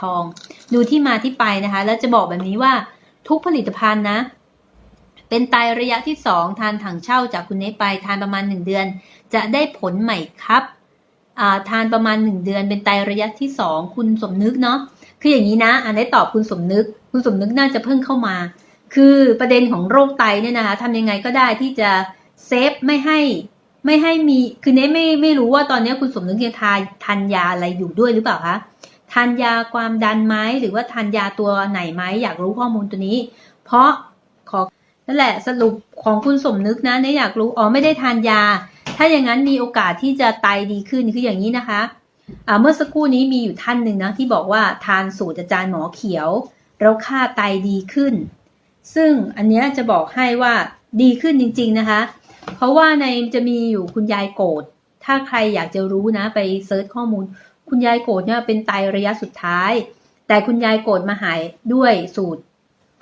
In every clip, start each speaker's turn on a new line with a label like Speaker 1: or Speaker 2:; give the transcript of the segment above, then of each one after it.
Speaker 1: ทอง ดูที่มาที่ไปนะคะ แล้วจะบอกแบบนี้ว่าทุกผลิตภัณฑ์นะ เป็นไตรระยะที่สองทานถังเช่าจากคุณเนสไปทานประมาณหนึ่งเดือน จะได้ผลใหม่ครับทานประมาณหนึ่งเดือน เป็นไตรระยะที่สองคุณสมนึกเนาะคืออย่างนี้นะ อันได้ตอบคุณสมนึก คุณสมนึกน่าจะเพิ่งเข้ามา คือประเด็นของโรคไตเนี่ยนะคะทำยังไงก็ได้ที่จะเซฟไม่ให้ไม่ให้มีคือเนสไม่ไม่รู้ว่าตอนนี้คุณสมนึกยังทานทานยาอะไรอยู่ด้วยหรือเปล่าคะ ทานยาความดันไหมหรือว่าทานยาตัวไหนไหมอยากรู้ข้อมูลตัวนี้ เพราะขอนั่นแหละสรุปของคุณสมนึกนะเนี่ยอยากรู้อ๋อไม่ได้ทานยา ถ้าอย่างนั้นมีโอกาสที่จะไตดีขึ้นคืออย่างนี้นะคะเมื่อสักครู่นี้มีอยู่ท่านหนึ่งนะที่บอกว่าทานสูตรอาจารย์หมอเขียวแล้วค่าไตดีขึ้น ซึ่งอันเนี้ยจะบอกให้ว่าดีขึ้นจริง ๆนะคะ เพราะว่าในจะมีอยู่คุณยายโกรธถ้าใครอยากจะรู้นะไปเซิร์ชข้อมูล คุณยายโกรธเนี่ยเป็นไตระยะสุดท้าย แต่คุณยายโกรธมาหายด้วยสูตร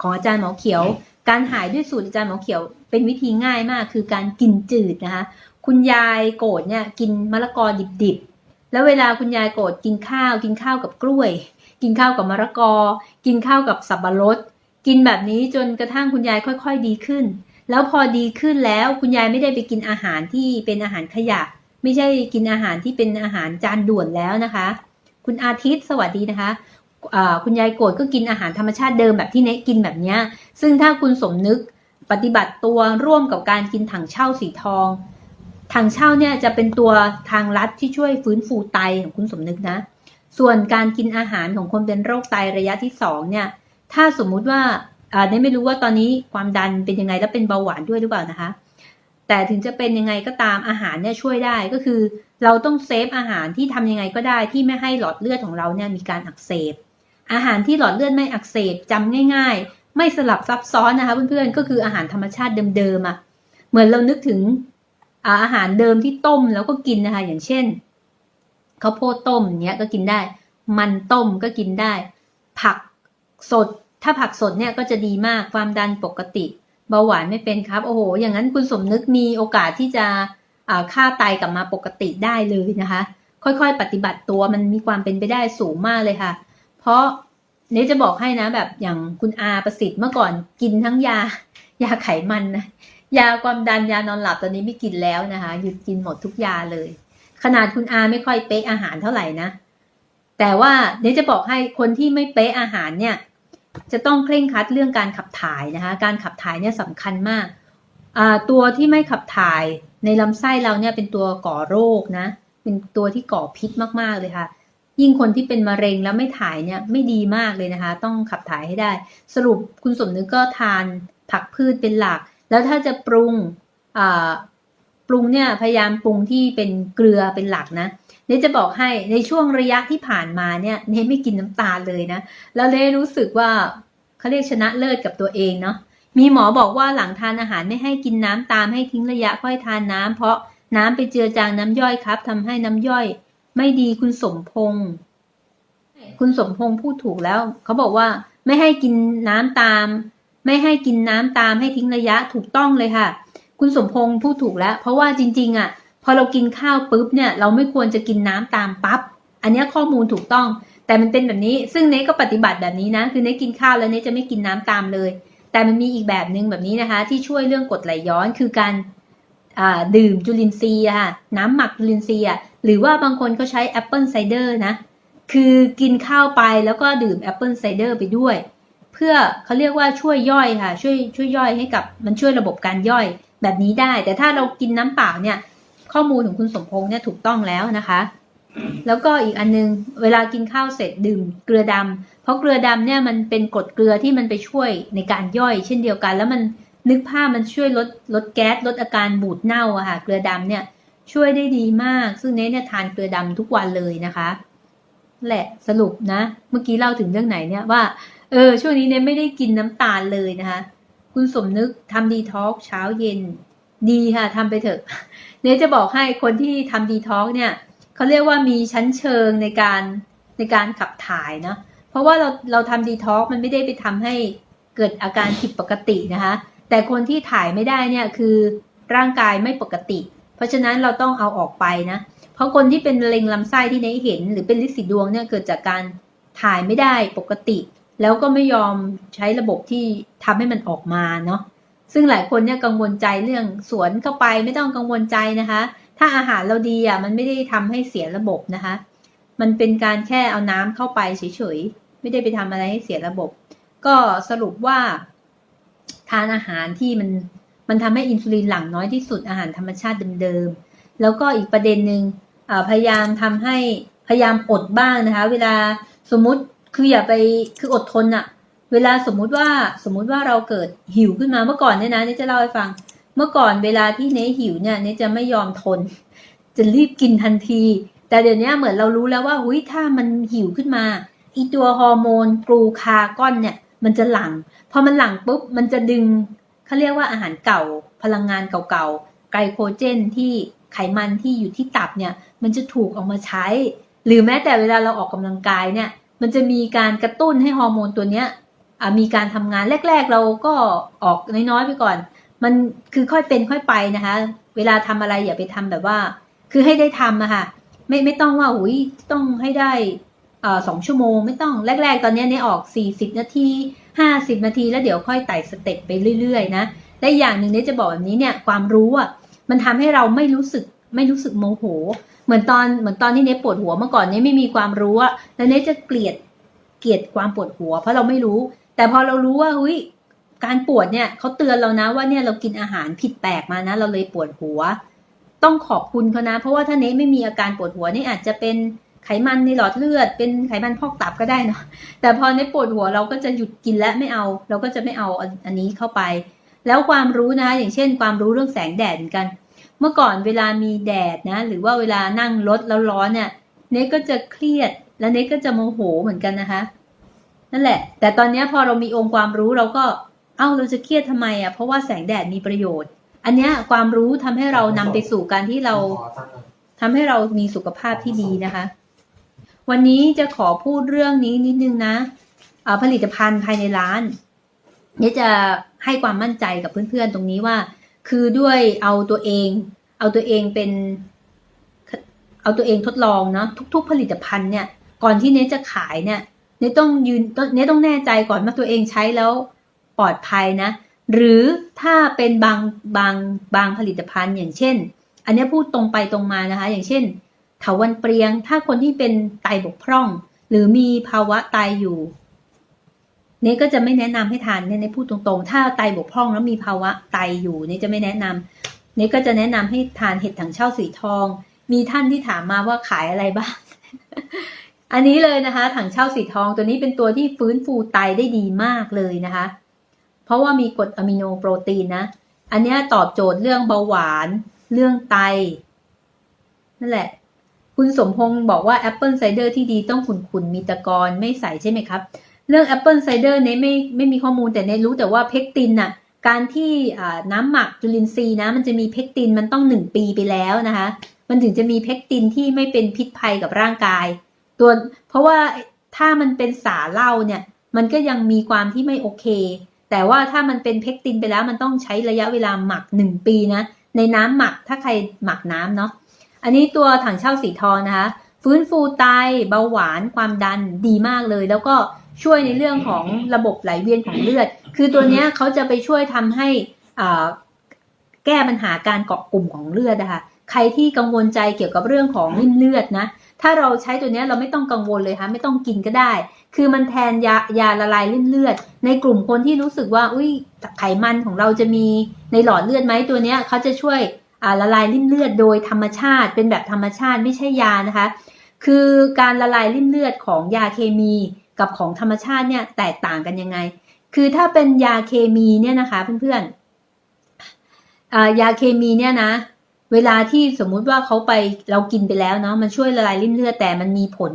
Speaker 1: ของอาจารย์หมอเขียว การหายด้วยสูตรอาจารย์หมอเขียว เป็นวิธีง่ายมาก คือการกินจืดนะคะ คุณยายโกรธเนี่ยกินมะละกอดิบๆ แล้วเวลาคุณยายโกรธกินข้าว กินข้าวกับกล้วย กินข้าวกับมะละกอ กินข้าวกับสับปะรด กินแบบนี้จนกระทั่งคุณยายค่อย ๆ ดีขึ้น แล้วพอดีขึ้นแล้วคุณยายไม่ได้ไปกินอาหารที่เป็นอาหารขยะ ไม่ใช่กินอาหารที่เป็นอาหารจานด่วนแล้วนะคะ คุณอาทิตย์สวัสดีนะคะคุณยายโกรธก็กินอาหารธรรมชาติเดิมแบบที่เนะกินแบบเนี้ยซึ่งถ้าคุณสมนึกปฏิบัติตัวร่วมกับการกินถังเช่าสีทองถังเช่าเนี่ยจะเป็นตัวทางลัดที่ช่วยฟื้นฟูไตของคุณสมนึกนะ ส่วนการกินอาหารของคนเป็นโรคไตระยะที่สองเนี่ย ถ้าสมมุติว่าอ่าเนยไม่รู้ว่าตอนนี้ความดันเป็นยังไงแล้วเป็นเบาหวานด้วยหรือเปล่านะคะ แต่ถึงจะเป็นยังไงก็ตามอาหารเนี่ยช่วยได้ก็คือ เราต้องเซฟอาหารที่ทำยังไงก็ได้ที่ไม่ให้หลอดเลือดของเราเนี่ยมีการอักเสบ อาหารที่หลอดเลือดไม่อักเสบจำง่าย ๆ ไม่สลับซับซ้อนนะคะเพื่อนๆก็คืออาหารธรรมชาติเดิมๆอะ่ะเหมือนเรานึกถึงอาอาหารเดิมที่ต้มแล้วก็กินนะคะอย่างเช่นข้าวโพดต้มเนี้ยก็กินได้ มันต้มก็กินได้ ผักสด ถ้าผักสดเนี่ยก็จะดีมากความดันปกติ เบาหวานไม่เป็นครับ โอ้โห อย่างนั้นคุณสมนึกมีโอกาสที่จะอ่าค่าไตกลับมาปกติได้เลยนะคะ ค่อยๆ ปฏิบัติตัวมันมีความเป็นไปได้สูงมากเลยค่ะ เพราะเนยจะบอกให้นะแบบอย่างคุณอาประสิทธิ์เมื่อก่อนกินทั้งยายาไขมันนะยาความดันยานอนหลับตอนนี้ไม่กินแล้วนะคะ หยุดกินหมดทุกยาเลย ขนาดคุณอาไม่ค่อยเป๊ะอาหารเท่าไหร่นะ แต่ว่าเนยจะบอกให้คนที่ไม่เป๊ะอาหารเนี่ย จะต้องเคร่งครัดเรื่องการขับถ่ายนะคะ การขับถ่ายเนี่ยสำคัญมาก ตัวที่ไม่ขับถ่ายในลำไส้เราเนี่ยเป็นตัวก่อโรคนะ เป็นตัวที่ก่อพิษมากๆเลยค่ะ ยิ่งคนที่เป็นมะเร็งแล้วไม่ถ่ายเนี่ยไม่ดีมากเลยนะคะ ต้องขับถ่ายให้ได้ สรุปคุณสมนึกก็ทานผักพืชเป็นหลัก แล้วถ้าจะปรุงปรุงเนี่ยพยายามปรุงที่เป็นเกลือเป็นหลักนะ เนจะบอกให้ในช่วงระยะที่ผ่านมาเนี่ยเนไม่กินน้ำตาลเลยนะแล้วเนยรู้สึกว่าเขาเรียกชนะเลิศกับตัวเองเนาะมีหมอบอกว่าหลังทานอาหารไม่ให้กินน้ำตามให้ทิ้งระยะค่อยทานน้ำเพราะน้ำไปเจือจางน้ำย่อยครับทำให้น้ำย่อย ไม่ดีคุณสมพงษ์คุณสมพงษ์พูดถูกแล้ว เขาบอกว่าไม่ให้กินน้ำตาม ไม่ให้กินน้ำตามให้ทิ้งระยะถูกต้องเลยค่ะ คุณสมพงษ์พูดถูกแล้ว เพราะว่าจริง ๆ อะ พอเรากินข้าวปุ๊บเนี่ยเราไม่ควรจะกินน้ำตามปั๊บอันนี้ข้อมูลถูกต้อง แต่มันเป็นแบบนี้ ซึ่งเนก็ปฏิบัติแบบนี้นะ คือเนกินข้าวแล้วเนจะไม่กินน้ำตามเลย แต่มันมีอีกแบบหนึ่งแบบนี้นะคะ ที่ช่วยเรื่องกดไหลย้อนคือการดื่มจุลินทรีย์ค่ะน้ำหมักจุลินทรีย์หรือว่าบางคนเขาใช้แอปเปิลไซเดอร์นะคือกินข้าวไปแล้วก็ดื่มแอปเปิลไซเดอร์ไปด้วย เพื่อเขาเรียกว่าช่วยย่อยค่ะ ช่วยช่วยย่อยให้กับมันช่วยระบบการย่อยแบบนี้ได้ แต่ถ้าเรากินน้ำเปล่าเนี่ย ข้อมูลของคุณสมพงษ์เนี่ยถูกต้องแล้วนะคะ แล้วก็อีกอันนึง เวลากินข้าวเสร็จดื่มเกลือดำเพราะเกลือดำเนี่ยมันเป็นกรดเกลือที่มันไปช่วยในการย่อย เช่นเดียวกัน แล้วมันนึกภาพมันช่วยลดลดแก๊สลดอาการบูดเน่าอะค่ะเกลือดำเนี่ยช่วยได้ดีมาก ซึ่งเนสเนี่ยทานเกลือดำทุกวันเลยนะคะแหละสรุปนะ เมื่อกี้เล่าถึงเรื่องไหนเนี่ยว่า เออ ช่วงนี้เนสไม่ได้กินน้ำตาลเลยนะคะ คุณสมนึกทำดีท็อกเช้าเย็น ดีค่ะทำไปเถอะ เนสจะบอกให้คนที่ทำดีท็อกเนี่ยเขาเรียกว่ามีชั้นเชิงในการในการขับถ่ายเนาะเพราะว่าเราเราทำดีท็อกมันไม่ได้ไปทำให้เกิดอาการผิดปกตินะคะ แต่คนที่ถ่ายไม่ได้เนี่ยคือร่างกายไม่ปกติ เพราะฉะนั้นเราต้องเอาออกไปนะ เพราะคนที่เป็นเร็งลำไส้ที่เนเห็น หรือเป็นลิสีดวงเนี่ยเกิดจากการถ่ายไม่ได้ปกติ แล้วก็ไม่ยอมใช้ระบบที่ทำให้มันออกมาเนาะ ซึ่งหลายคนเนี่ยกังวลใจเรื่องสวนเข้าไปไม่ต้องกังวลใจนะคะ ถ้าอาหารเราดีอะมันไม่ได้ทำให้เสียระบบนะคะ มันเป็นการแค่เอาน้ำเข้าไปเฉยๆไม่ได้ไปทำอะไรให้เสียระบบ ก็สรุปว่า ทานอาหารที่มันมันทำให้อินซูลินหลั่งน้อยที่สุดอาหารธรรมชาติเดิมๆแล้วก็อีกประเด็นหนึ่งพยายามทำให้พยายามอดบ้างนะคะ เวลาสมมุติคืออย่าไปคืออดทนอะ เวลาสมมุติว่าสมมุติว่าเราเกิดหิวขึ้นมาเมื่อก่อนเนี่ยนะเนี่ยจะเล่าให้ฟัง เมื่อก่อนเวลาที่เนหิวเนี่ยเนจะไม่ยอมทน จะรีบกินทันที แต่เดี๋ยวนี้เหมือนเรารู้แล้วว่าหุยถ้ามันหิวขึ้นมาอีตัวฮอร์โมนกรูคาก้อนเนี่ยมันจะหลั่งพอมันหลั่งปุ๊บมันจะดึงเขาเรียกว่าอาหารเก่า พลังงานเก่าๆไกลโคเจนที่ไขมันที่อยู่ที่ตับเนี่ยมันจะถูกออกมาใช้ หรือแม้แต่เวลาเราออกกำลังกายเนี่ยมันจะมีการกระตุ้นให้ฮอร์โมนตัวเนี้ย มีการทำงานแรก ๆ เราก็ออกน้อยๆไปก่อน มันคือค่อยเป็นค่อยไปนะคะ เวลาทำอะไรอย่าไปทำแบบว่า คือให้ได้ทำอะค่ะไม่ไม่ต้องว่าอุ้ยต้องให้ได้สองชั่วโมงไม่ต้องแรก ๆ ตอนนี้เนี่ยออกสี่สิบนาทีห้าสิบนาที แล้วเดี๋ยวค่อยไต่สเต็ปไปเรื่อยๆนะและอย่างหนึ่งเนี่ยจะบอกแบบนี้เนี่ยความรู้อะมันทำให้เราไม่รู้สึกไม่รู้สึกโมโห เหมือนตอนเหมือนตอนที่เนยปวดหัวเมื่อก่อนเนยไม่มีความรู้อะแล้วเนยจะเกลียดเกลียดความปวดหัว เพราะเราไม่รู้ แต่พอเรารู้ว่าเฮ้ยการปวดเนี่ยเขาเตือนเรานะว่าเนี่ยเรากินอาหารผิดแปลกมานะ เราเลยปวดหัว ต้องขอบคุณเขานะ เพราะว่าถ้าเนไม่มีอาการปวดหัวนี่อาจจะเป็นไขมันในหลอดเลือด เป็นไขมันพอกตับก็ได้เนาะแต่พอเนปวดหัวเราก็จะหยุดกินและไม่เอา เราก็จะไม่เอาอันนี้เข้าไป แล้วความรู้นะ อย่างเช่น ความรู้เรื่องแสงแดดเหมือนกัน เมื่อก่อนเวลามีแดดนะ หรือว่าเวลานั่งรถแล้วร้อนเนี่ยเนก็จะเครียด และเนก็จะโมโหเหมือนกันนะคะ นั่นแหละ แต่ตอนนี้พอเรามีองค์ความรู้เราก็เอ้าเราจะเครียดทำไมอะเพราะว่าแสงแดดมีประโยชน์ อันเนี้ยความรู้ทำให้เรานำไปสู่การที่เราทำให้เรามีสุขภาพที่ดีนะคะ วันนี้จะขอพูดเรื่องนี้นิดนึงนะอ่าผลิตภัณฑ์ภายในร้านเนี่ยจะให้ความมั่นใจกับเพื่อนๆตรงนี้ว่า คือด้วยเอาตัวเอง เอาตัวเองเป็น เอาตัวเองทดลองเนาะทุก ๆ ผลิตภัณฑ์เนี่ย ก่อนที่เนยจะขายเนี่ย เนยต้องยืนเนยต้องแน่ใจก่อนว่าตัวเองใช้แล้วปลอดภัยนะ หรือถ้าเป็นบางบางบางผลิตภัณฑ์อย่างเช่น อันนี้พูดตรงไปตรงมานะคะ อย่างเช่นเถาวันเปรียง ถ้าคนที่เป็นไตบกพร่อง หรือมีภาวะไตอยู่เนยก็จะไม่แนะนำให้ทานเนี่ยในพูดตรงๆ ถ้าไตบกพร่องแล้วมีภาวะไตอยู่เนยจะไม่แนะนำเนยก็จะแนะนำให้ทานเห็ดถังเช่าสีทอง มีท่านที่ถามมาว่าขายอะไรบ้าง อันนี้เลยนะคะ ถังเช่าสีทองตัวนี้เป็นตัวที่ฟื้นฟูไตได้ดีมากเลยนะคะ เพราะว่ามีกรดอะมิโนโปรตีนนะ อันนี้ตอบโจทย์เรื่องเบาหวาน เรื่องไต นั่นแหละ คุณสมพงศ์บอกว่าแอปเปิลไซเดอร์ที่ดีต้องขุนๆมีตะกอนไม่ใส่ใช่ไหมครับ เรื่องแอปเปิลไซเดอร์เนยไม่ไม่มีข้อมูลแต่เนยรู้แต่ว่าเพกตินน่ะการที่น้ำหมักจุลินทรีย์นะมันจะมีเพกตินมันต้องหนึ่งปีไปแล้วนะคะ มันถึงจะมีเพกตินที่ไม่เป็นพิษภัยกับร่างกาย ตัวเพราะว่าถ้ามันเป็นสาเหล้าเนี่ย มันก็ยังมีความที่ไม่โอเค แต่ว่าถ้ามันเป็นเพกตินไปแล้วมันต้องใช้ระยะเวลาหมักหนึ่งปีนะ ในน้ำหมักถ้าใครหมักน้ำเนาะอันนี้ตัวถังเช่าสีทองนะคะ ฟื้นฟูไตเบาหวานความดันดีมากเลย แล้วก็ช่วยในเรื่องของระบบไหลเวียนของเลือด คือตัวเนี้ยเขาจะไปช่วยทำให้อ่แก้ปัญหาการเกาะกลุ่มของเลือดนะคะ ใครที่กังวลใจเกี่ยวกับเรื่องของริ่มเลือดนะ ถ้าเราใช้ตัวเนี้ยเราไม่ต้องกังวลเลยค่ะไม่ต้องกินก็ได้ คือมันแทนยายาละลายริ่มเลือด ในกลุ่มคนที่รู้สึกว่า อุ้ยไขมันของเราจะมีในหลอดเลือดไหมตัวเนี้ยเขาจะช่วยอ่าละลายริ่มเลือดโดยธรรมชาติ เป็นแบบธรรมชาติไม่ใช่ยานะคะ คือการละลายริ่มเลือดของยาเคมีกับของธรรมชาติเนี่ยแตกต่างกันยังไง คือถ้าเป็นยาเคมีเนี่ยนะคะเพื่อนๆอ่ายาเคมีเนี่ยนะ เวลาที่สมมุติว่าเขาไปเรากินไปแล้วเนาะมันช่วยละลายริ่มเลือดแต่มันมีผล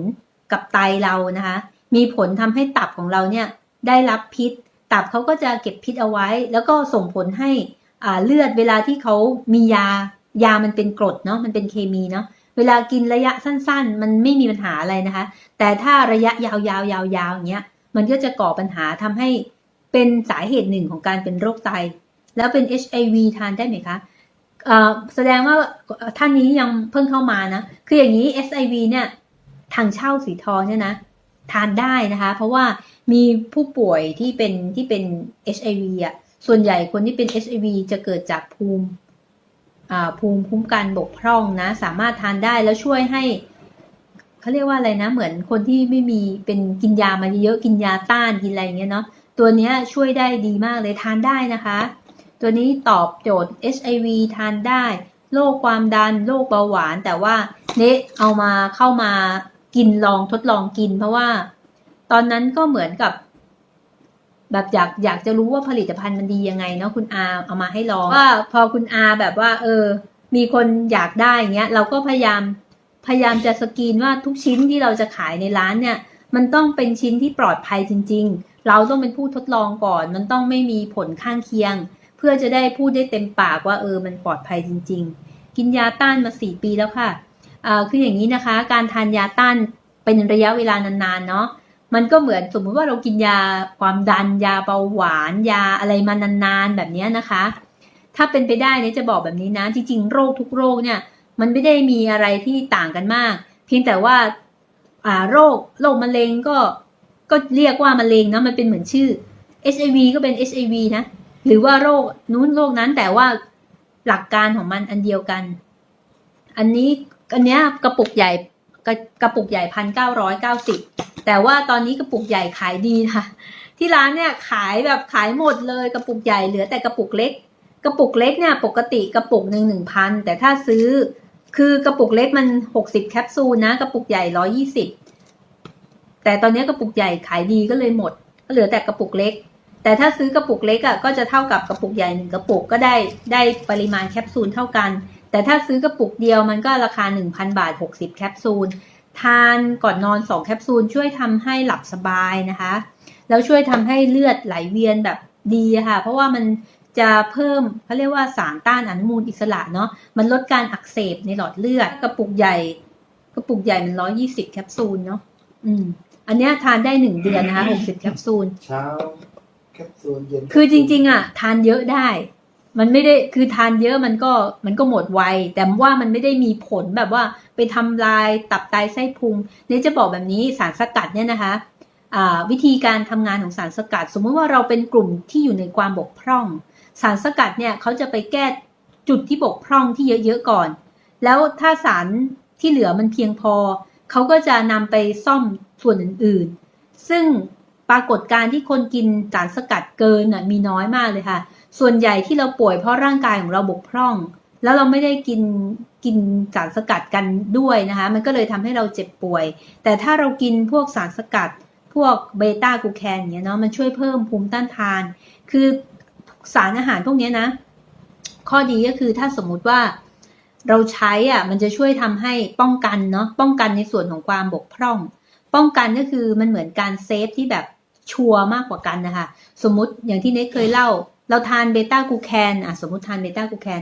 Speaker 1: กับไตเรานะคะ มีผลทำให้ตับของเราเนี่ยได้รับพิษ ตับเขาก็จะเก็บพิษเอาไว้ แล้วก็ส่งผลให้อ่าเลือดเวลาที่เขามียายามันเป็นกรดเนาะมันเป็นเคมีเนาะเวลากินระยะสั้น ๆ มันไม่มีปัญหาอะไรนะคะ แต่ถ้าระยะยาวๆยาวๆอย่างเงี้ยมันก็จะก่อปัญหาทำให้เป็นสาเหตุหนึ่งของการเป็นโรคไต แล้วเป็น HIV ทานได้ไหมคะ แสดงว่าท่านนี้ยังเพิ่งเข้ามานะ คืออย่างนี้ SIV เนี่ยทางเช่าสีทองเนี่ยนะทานได้นะคะ เพราะว่ามีผู้ป่วยที่เป็นที่เป็น HIV อะส่วนใหญ่คนที่เป็น HIV จะเกิดจากภูมิภูมิคุ้มกันบกพร่องนะ สามารถทานได้แล้วช่วยให้เขาเรียกว่าอะไรนะ เหมือนคนที่ไม่มีเป็นกินยามาเยอะกินยาต้านกินอะไรอย่างเงี้ยเนาะตัวเนี้ยช่วยได้ดีมากเลยทานได้นะคะ ตัวนี้ตอบโจทย์ HIV ทานได้โรคความดันโรคเบาหวาน แต่ว่าเนะเอามาเข้ามากินลองทดลองกิน เพราะว่า ตอนนั้นก็เหมือนกับ แบบอยากอยากจะรู้ว่าผลิตภัณฑ์มันดียังไงเนาะคุณอาเอามาให้ลองว่าพอคุณอาแบบว่า เออ มีคนอยากได้อย่างเงี้ย เราก็พยายามพยายามจะสกรีนว่าทุกชิ้นที่เราจะขายในร้านเนี่ย มันต้องเป็นชิ้นที่ปลอดภัยจริง ๆ เราต้องเป็นผู้ทดลองก่อน มันต้องไม่มีผลข้างเคียง เพื่อจะได้พูดได้เต็มปากว่าเออมันปลอดภัยจริง ๆ กินยาต้านมาสี่ปีแล้วค่ะอ่าคืออย่างนี้นะคะ การทานยาต้านเป็นระยะเวลานานๆเนาะมันก็เหมือนสมมติว่าเรากินยาความดันยาเบาหวาน ยาอะไรมานานๆแบบนี้นะคะ ถ้าเป็นไปได้เนี่ยจะบอกแบบนี้นะ จริงๆ โรคทุกโรคเนี่ย มันไม่ได้มีอะไรที่ต่างกันมาก เพียงแต่ว่าอ่าโรคโรคมะเร็งก็ก็เรียกว่ามะเร็งเนาะมันเป็นเหมือนชื่อ HIV ก็เป็น HIV นะ หรือว่าโรคนู้นโรคนั้นแต่ว่าหลักการของมันอันเดียวกัน อันนี้อันเนี้ยกระปุกใหญ่กระกระปุกใหญ่พันเก้าร้อยเก้าสิบแต่ว่าตอนนี้กระปุกใหญ่ขายดีค่ะที่ร้านเนี่ยขายแบบขายหมดเลยกระปุกใหญ่เหลือแต่กระปุกเล็ก กระปุกเล็กเนี่ยปกติกระปุกหนึ่งหนึ่งพันแต่ถ้าซื้อ คือกระปุกเล็กมันหกสิบแคปซูลนะกระปุกใหญ่ร้อยี่สิบแต่ตอนนี้กระปุกใหญ่ขายดีก็เลยหมด ก็เหลือแต่กระปุกเล็ก แต่ถ้าซื้อกระปุกเล็กอะก็จะเท่ากับกระปุกใหญ่หนึ่งกระปุกก็ได้ได้ปริมาณแคปซูลเท่ากัน แต่ถ้าซื้อกระปุกเดียวมันก็ราคา 1,000 บาท 60 แคปซูล ทานก่อนนอน 2 แคปซูล ช่วยทำให้หลับสบายนะคะ แล้วช่วยทำให้เลือดไหลเวียนแบบดีค่ะ เพราะว่ามันจะเพิ่มเขาเรียกว่าสารต้านอนุมูลอิสระเนาะมันลดการอักเสบในหลอดเลือด กระปุกใหญ่ กระปุกใหญ่มัน 120 แคปซูลเนาะอืมอันนี้ทานได้ 1 เดือนนะคะ60 แคปซูล
Speaker 2: เช้า ซูลเย็น
Speaker 1: คือจริง ๆ อะ ทานเยอะได้ มันไม่ได้คือทานเยอะมันก็มันก็หมดไว แต่ว่ามันไม่ได้มีผลแบบว่าไปทำลายตับไตไส้พุงเนี่ยจะบอกแบบนี้สารสกัดเนี่ยนะคะอ่าวิธีการทำงานของสารสกัด สมมติว่าเราเป็นกลุ่มที่อยู่ในความบกพร่อง สารสกัดเนี่ยเขาจะไปแก้จุดที่บกพร่องที่เยอะๆก่อน แล้วถ้าสารที่เหลือมันเพียงพอ เขาก็จะนำไปซ่อมส่วนอื่นๆ ซึ่ง ปรากฏการที่คนกินสารสกัดเกินน่ะมีน้อยมากเลยค่ะ ส่วนใหญ่ที่เราป่วยเพราะร่างกายของเราบกพร่อง แล้วเราไม่ได้กินกินสารสกัดกันด้วยนะคะ มันก็เลยทำให้เราเจ็บป่วย แต่ถ้าเรากินพวกสารสกัด พวกเบต้ากูแคนเงี้ยเนาะมันช่วยเพิ่มภูมิต้านทาน คือสารอาหารพวกนี้นะ ข้อดีก็คือถ้าสมมุติว่าเราใช้อะมันจะช่วยทำให้ป้องกันเนาะป้องกันในส่วนของความบกพร่อง ป้องกันก็คือมันเหมือนการเซฟที่แบบ ชัวร์มากกว่ากันนะคะ สมมติอย่างที่เนทเคยเล่า เราทานเบต้ากูแคนอะสมมติทานเบต้ากูแคน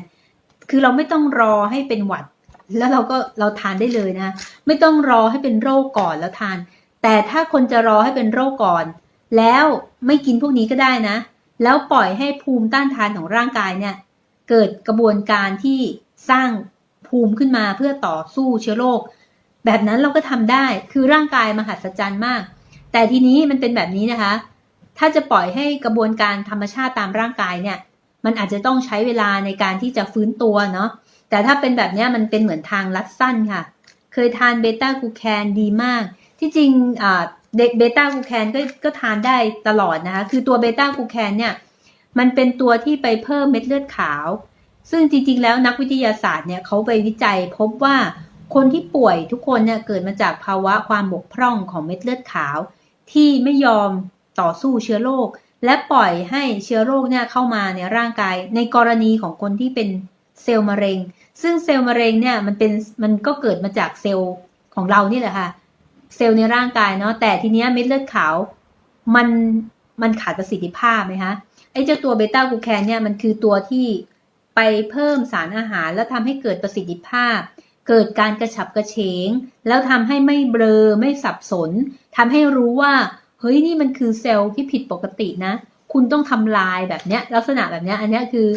Speaker 1: คือเราไม่ต้องรอให้เป็นหวัด แล้วเราก็เราทานได้เลยนะ ไม่ต้องรอให้เป็นโรคก่อนแล้วทาน แต่ถ้าคนจะรอให้เป็นโรคก่อน แล้วไม่กินพวกนี้ก็ได้นะ แล้วปล่อยให้ภูมิต้านทานของร่างกายเนี่ย เกิดกระบวนการที่สร้างภูมิขึ้นมาเพื่อต่อสู้เชื้อโรคแบบนั้นเราก็ทำได้คือร่างกายมหัศจรรย์มาก แต่ทีนี้มันเป็นแบบนี้นะคะ ถ้าจะปล่อยให้กระบวนการธรรมชาติตามร่างกายเนี่ย มันอาจจะต้องใช้เวลาในการที่จะฟื้นตัวเนาะ แต่ถ้าเป็นแบบนี้มันเป็นเหมือนทางลัดสั้นค่ะ เคยทานเบต้ากูแคนดีมาก ที่จริงอ่าเบต้ากูแคนก็ก็ทานได้ตลอดนะคะ คือตัวเบต้ากูแคนเนี่ย มันเป็นตัวที่ไปเพิ่มเม็ดเลือดขาว ซึ่งจริง ๆ แล้วนักวิทยาศาสตร์เนี่ยเขาไปวิจัยพบว่าคนที่ป่วยทุกคนเนี่ยเกิดมาจากภาวะความบกพร่องของเม็ดเลือดขาว ที่ไม่ยอมต่อสู้เชื้อโรคและปล่อยให้เชื้อโรคเนี่ยเข้ามาในร่างกาย ในกรณีของคนที่เป็นเซลล์มะเร็ง ซึ่งเซลล์มะเร็งเนี่ยมันเป็นมันก็เกิดมาจากเซลล์ของเรานี่แหละค่ะเซลล์ในร่างกายเนาะแต่ทีเนี้ยเม็ดเลือดขาวมันมันขาดประสิทธิภาพไหมคะไอ้เจ้าตัวเบต้ากูแคนเนี่ยมันคือตัวที่ไปเพิ่มสารอาหาร แล้วทำให้เกิดประสิทธิภาพ เกิดการกระฉับกระเฉง แล้วทำให้ไม่เบลอไม่สับสนทำให้รู้ว่า เฮ้ยนี่มันคือเซลล์ที่ผิดปกตินะ คุณต้องทำลายแบบเนี้ยลักษณะแบบเนี้ยอันเนี้ยคือ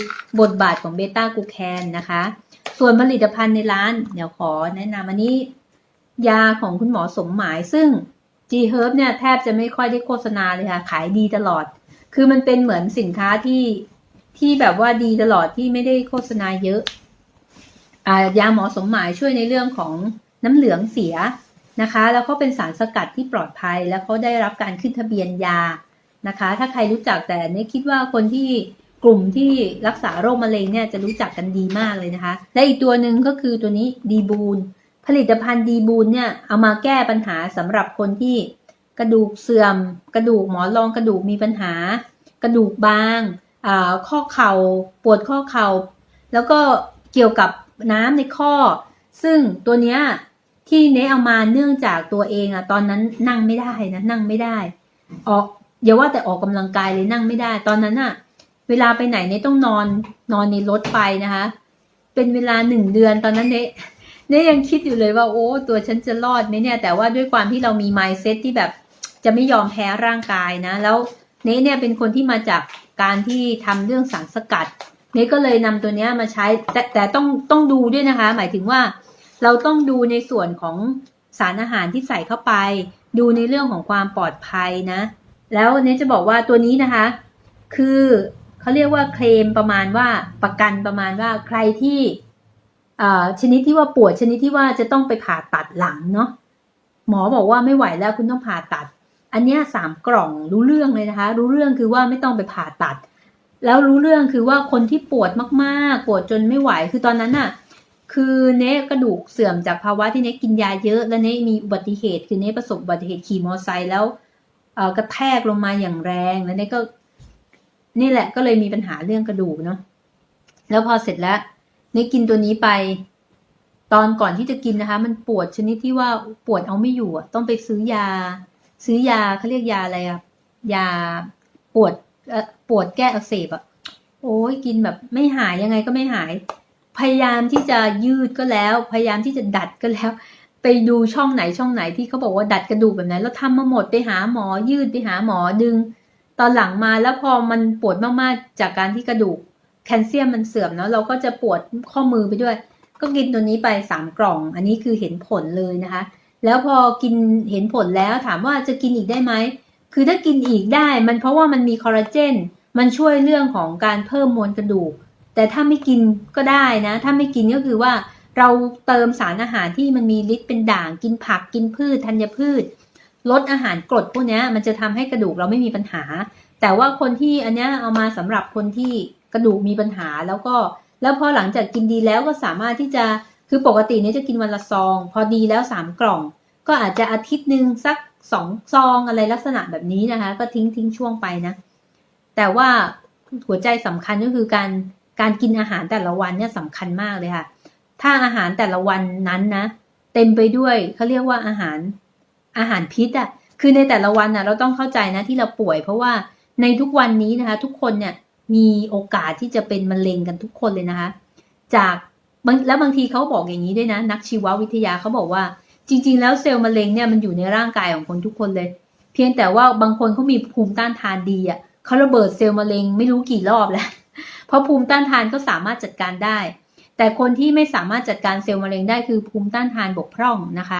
Speaker 1: บทบาทของเบต้ากูแคนนะคะ ส่วนผลิตภัณฑ์ในร้าน เดี๋ยวขอแนะนำอันนี้ ยาของคุณหมอสมหมายซึ่ง G Herb เนี่ยแทบจะไม่ค่อยได้โฆษณาเลยค่ะ ขายดีตลอด คือมันเป็นเหมือนสินค้าที่ที่แบบว่าดีตลอดที่ไม่ได้โฆษณาเยอะายาหมอสมหมายช่วยในเรื่องของน้ำเหลืองเสียนะคะ แล้วเขาเป็นสารสกัดที่ปลอดภัย แล้วเขาได้รับการขึ้นทะเบียนยานะคะ ถ้าใครรู้จักแต่เนี่ยคิดว่าคนที่กลุ่มที่รักษาโรคมะเร็งเนี่ยจะรู้จักกันดีมากเลยนะคะ และอีกตัวหนึ่งก็คือตัวนี้ดีบูนผลิตภัณฑ์ดีบูนเนี่ยเอามาแก้ปัญหาสำหรับคนที่กระดูกเสื่อม กระดูกหมอนรองกระดูกมีปัญหา กระดูกบางข้อเข่าปวดข้อเข่า แล้วก็เกี่ยวกับ น้ำในข้อ ซึ่งตัวเนี้ยที่เนเอามาเนื่องจากตัวเองอะตอนนั้นนั่งไม่ได้นะนั่งไม่ได้ ออกอย่าว่าแต่ออกกำลังกายเลยนั่งไม่ได้ ตอนนั้นอะเวลาไปไหนเนต้องนอนนอนในรถไปนะคะ เป็นเวลาหนึ่งเดือนตอนนั้นเนเนยังคิดอยู่เลยว่าโอ้ตัวฉันจะรอดไหมเนี่ย แต่ว่าด้วยความที่เรามี mindset ที่แบบจะไม่ยอมแพ้ร่างกายนะ แล้วเนเนี่ยเป็นคนที่มาจากการที่ทำเรื่องสารสกัด นก็เลยนำตัวเนี้ยมาใช้แต่แต่ต้องต้องดูด้วยนะคะ หมายถึงว่า เราต้องดูในส่วนของสารอาหารที่ใส่เข้าไป ดูในเรื่องของความปลอดภัยนะ แล้วเนจะบอกว่าตัวนี้นะคะ คือเขาเรียกว่าเคลมประมาณว่าประกันประมาณว่าใครที่อ่อชนิดที่ว่าปวดชนิดที่ว่าจะต้องไปผ่าตัดหลังเนาะหมอบอกว่าไม่ไหวแล้วคุณต้องผ่าตัด อันเนี้ยสามกล่องรู้เรื่องเลยนะคะ รู้เรื่องคือว่าไม่ต้องไปผ่าตัด แล้วรู้เรื่องคือว่าคนที่ปวดมากๆ ปวดจนไม่ไหวคือตอนนั้นน่ะ คือเนะกระดูกเสื่อมจากภาวะที่เนะกินยาเยอะแล้วเนะมีอุบัติเหตุคือเนะประสบอุบัติเหตุขี่มอเตอร์ไซค์แล้วเอ่อกระแทกลงมาอย่างแรงแล้วเนะก็ นี่แหละก็เลยมีปัญหาเรื่องกระดูกเนาะแล้วพอเสร็จแล้วเนะกินตัวนี้ไป ตอนก่อนที่จะกินนะคะ มันปวดชนิดที่ว่าปวดเอาไม่อยู่อะต้องไปซื้อยา ซื้อยาเขาเรียกยาอะไรอะยาปวด ปวดแก้อักเสบอะโอ้ยกินแบบไม่หายยังไงก็ไม่หาย พยายามที่จะยืดก็แล้ว พยายามที่จะดัดก็แล้ว ไปดูช่องไหนช่องไหนที่เขาบอกว่าดัดกระดูกแบบนั้นแล้วทำมาหมดไปหาหมอยืดไปหาหมอดึง ตอนหลังมาแล้วพอมันปวดมากๆจากการที่กระดูกแคลเซียมมันเสื่อมเนาะเราก็จะปวดข้อมือไปด้วย ก็กินตัวนี้ไปสามกล่อง อันนี้คือเห็นผลเลยนะคะ แล้วพอกินเห็นผลแล้วถามว่าจะกินอีกได้ไหมคือถ้ากินอีกได้มันเพราะว่ามันมีคอลลาเจน มันช่วยเรื่องของการเพิ่มมวลกระดูก แต่ถ้าไม่กินก็ได้นะ ถ้าไม่กินก็คือว่าเราเติมสารอาหารที่มันมีฤทธิ์เป็นด่าง กินผักกินพืชธัญพืช ลดอาหารกรดพวกเนี้ยมันจะทำให้กระดูกเราไม่มีปัญหา แต่ว่าคนที่อันเนี้ยเอามาสำหรับคนที่กระดูกมีปัญหาแล้วก็ แล้วพอหลังจากกินดีแล้วก็สามารถที่จะคือปกติเนี่ยจะกินวันละซอง พอดีแล้วสามกล่อง ก็อาจจะอาทิตย์หนึ่งสักสองซองอะไรลักษณะแบบนี้นะคะ ก็ทิ้งทิ้งช่วงไปนะ แต่ว่าหัวใจสำคัญก็คือการการกินอาหารแต่ละวันเนี่ยสำคัญมากเลยค่ะ ถ้าอาหารแต่ละวันนั้นนะ เต็มไปด้วยเขาเรียกว่าอาหารอาหารพิษอะ่ะ คือในแต่ละวันน่ะเราต้องเข้าใจนะที่เราป่วย เพราะว่าในทุกวันนี้นะคะ ทุกคนเนี่ยมีโอกาสที่จะเป็นมะเร็งกันทุกคนเลยนะคะ จากแล้วบางทีเขาบอกอย่างนี้ด้วยนะ นักชีววิทยาเขาบอกว่า จริง ๆ แล้วเซลล์มะเร็งเนี่ยมันอยู่ในร่างกายของคนทุกคนเลย เพียงแต่ว่าบางคนเขามีภูมิต้านทานดีอะ เขาระเบิดเซลล์มะเร็งไม่รู้กี่รอบแล้ว เพราะภูมิต้านทานก็สามารถจัดการได้ แต่คนที่ไม่สามารถจัดการเซลล์มะเร็งได้คือภูมิต้านทานบกพร่องนะคะ